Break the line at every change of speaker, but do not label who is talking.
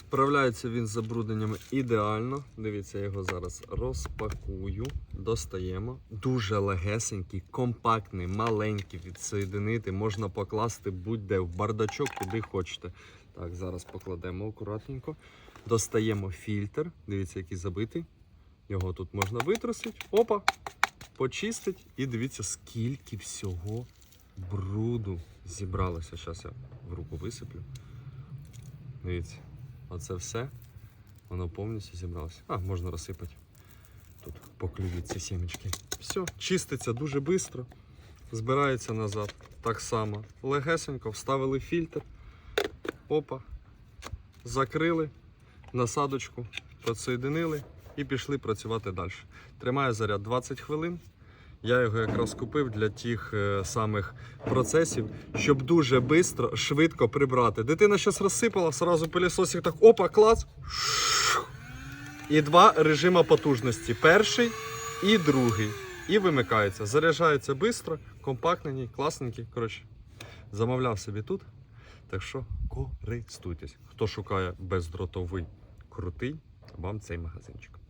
Справляється він з забрудненнями ідеально. Дивіться, я його зараз розпакую, достаємо. Дуже легесенький, компактний, маленький, відсоєдинити. Можна покласти будь-де в бардачок, куди хочете. Так, зараз покладемо акуратненько. Достаємо фільтр. Дивіться, який забитий. Його тут можна витрусити. Опа! Почистить. І дивіться, скільки всього бруду зібралося. Зараз я в руку висиплю. Дивіться, оце все. Воно повністю зібралося. А, можна розсипати. Тут поклюють ці сімечки. Все, чиститься дуже швидко. Збирається назад. Так само. Легесенько, вставили фільтр. Опа. Закрили. Насадочку підсоєдинили і пішли працювати далі. Тримає заряд 20 хвилин. Я його якраз купив для тих е, самих процесів, щоб дуже швидко, швидко прибрати. Дитина щось розсипала, сразу пилісосик так опа, клац. І два режима потужності. Перший і другий. І вимикається. Заряджається швидко, компактненький, класненький. Коротше, замовляв собі тут. Так що користуйтесь. Хто шукає бездротовий крутий, вам цей магазинчик.